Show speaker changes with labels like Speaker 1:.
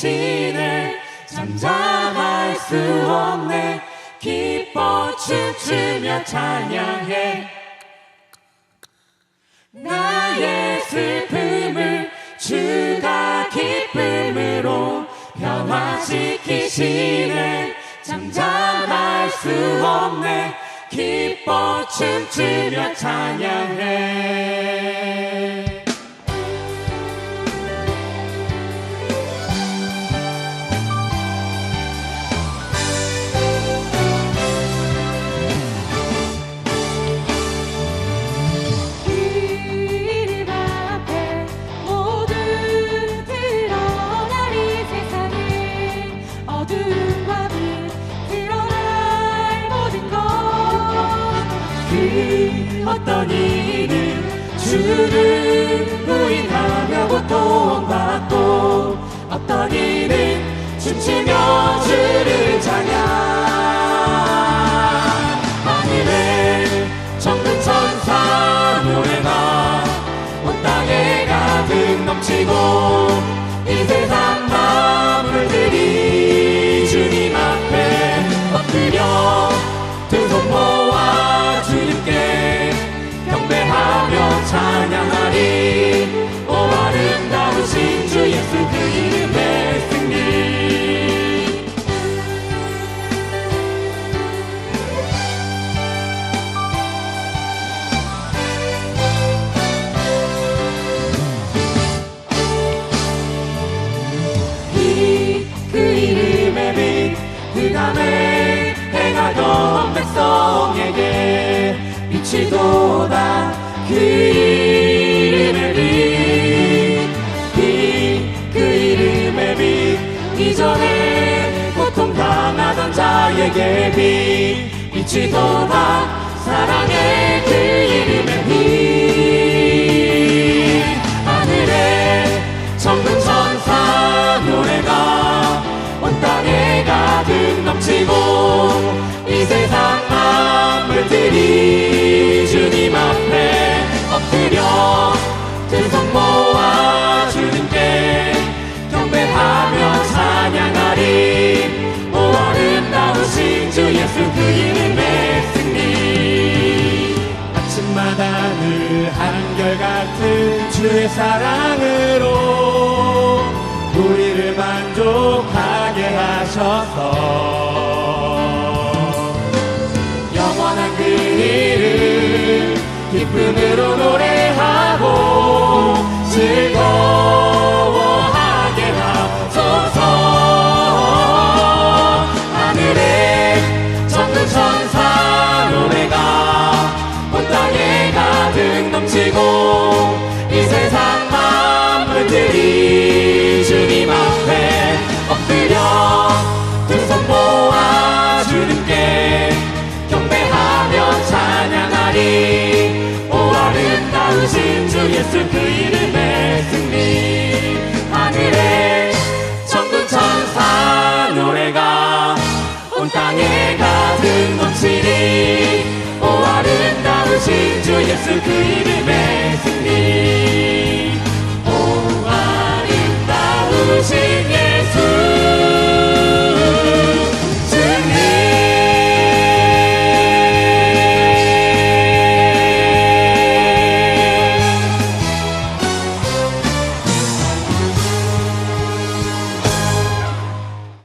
Speaker 1: 지키시네 잠잠할 수 없네. 기뻐 춤추며 찬양해. 나의 슬픔을 주가 기쁨으로 변화시키시네. 잠잠할 수 없네. 기뻐 춤추며 찬양해
Speaker 2: 어둠과 빛 드러날 모든
Speaker 1: 그 어떤 이는 주를 미치도다. 그 이름의 빛그 이름의 빛 이전에 고통 당하던 자에게 빛 미치도다. 사랑의 그 이름의 빛 하늘에 천군 천사 한결같은 주의 사랑으로 우리를 만족하게 하셔서 영원한 그 이름 기쁨으로 노래 예수 그 이름의 승리. 하늘에 천군 천사 노래가 온 땅에 가득 넘치니 오 아름다우신 주 예수 그 이름의